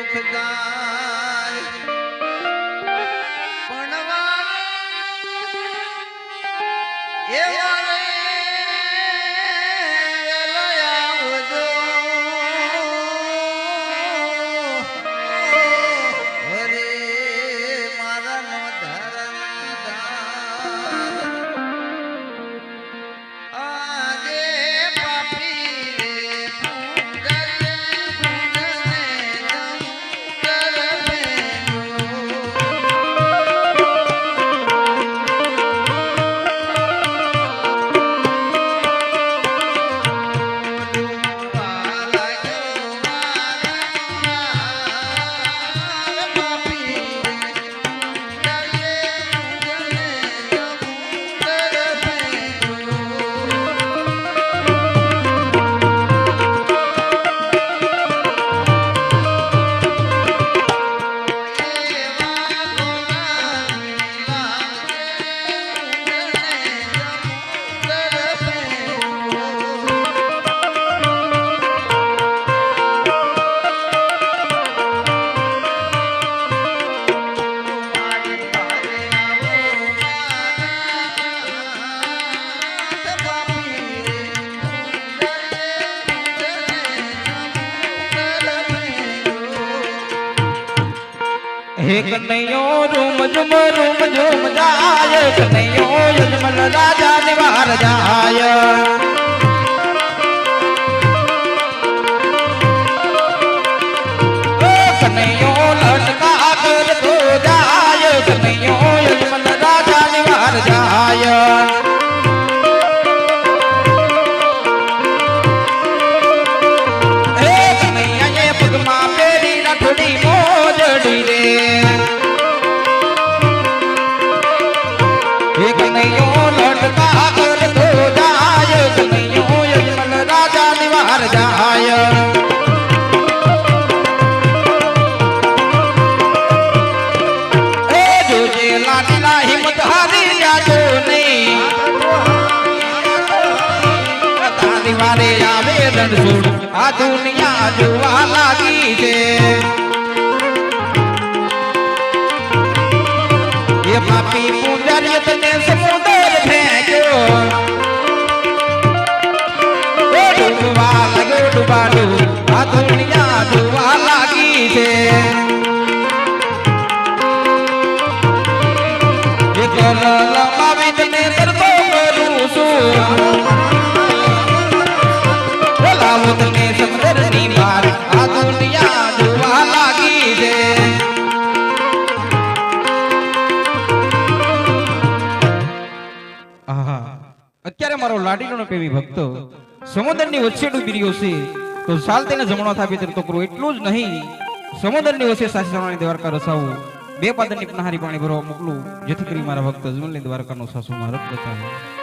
दुखदा હે કનૈયો રૂમ ઝુમ રૂમ ઝુમ જાય કનૈયો યજમલ રાજા નિવાર જાય વારે આવે રણછોડ આ દુનિયા જોવા લાગી છે. દુનિયા જોવા લાગી છે લંબાવી તને તરતો કરું છું બોલાવો તને સમુદ્રની પાર આ દુનિયા જોવા લાગી છે અત્યારે મારો લાડીનો કેવી ભક્તો સમુદ્રની વચ્ચે ડૂબી રહ્યો છે. તો સાલ તેને જમણો થાપી તો કરું એટલું જ નહીં. સમુદ્રની વચ્ચે સાસી સવણાની દ્વારકા રસાવું. બે પાદરની પનાહારી પાણી ભરવા મોકલું. જેથી કરી મારા ભક્ત જમલની દ્વારકાનો સાસુ મારત બતાવે.